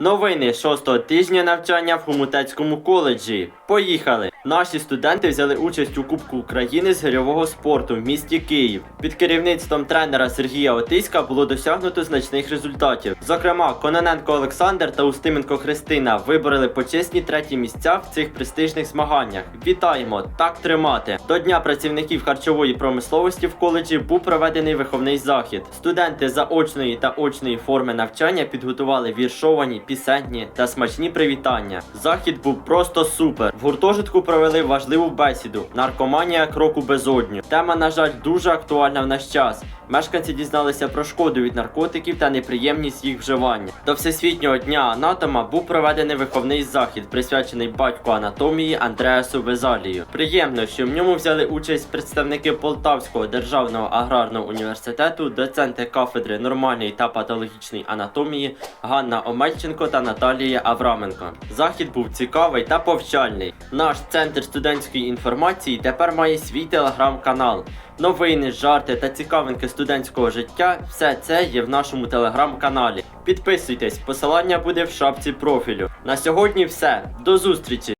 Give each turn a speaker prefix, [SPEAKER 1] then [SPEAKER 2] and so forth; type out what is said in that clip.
[SPEAKER 1] Новини шостого тижня навчання в Хомутецькому коледжі. Поїхали! Наші студенти взяли участь у Кубку України з гирьового спорту в місті Київ. Під керівництвом тренера Сергія Отиська було досягнуто значних результатів. Зокрема, Кононенко Олександр та Устименко Христина вибороли почесні треті місця в цих престижних змаганнях. Вітаємо! Так тримати! До Дня працівників харчової промисловості в коледжі був проведений виховний захід. Студенти заочної та очної форми навчання підготували віршовані, пісенні та смачні привітання. Захід був просто супер. В гуртожитку провели важливу бесіду наркоманія кроку безодню. Тема, на жаль, дуже актуальна в наш час. Мешканці дізналися про шкоду від наркотиків та неприємність їх вживання. До Всесвітнього дня анатома був проведений виховний захід, присвячений батьку анатомії Андреасу Везалію. Приємно, що в ньому взяли участь представники Полтавського державного аграрного університету, доценти кафедри нормальної та патологічної анатомії Ганна Омельченко та Наталія Авраменко. Захід був цікавий та повчальний. Наш центр студентської інформації тепер має свій телеграм-канал. Новини, жарти та цікавинки студентського життя все це є в нашому телеграм-каналі. Підписуйтесь, посилання буде в шапці профілю. На сьогодні все. До зустрічі!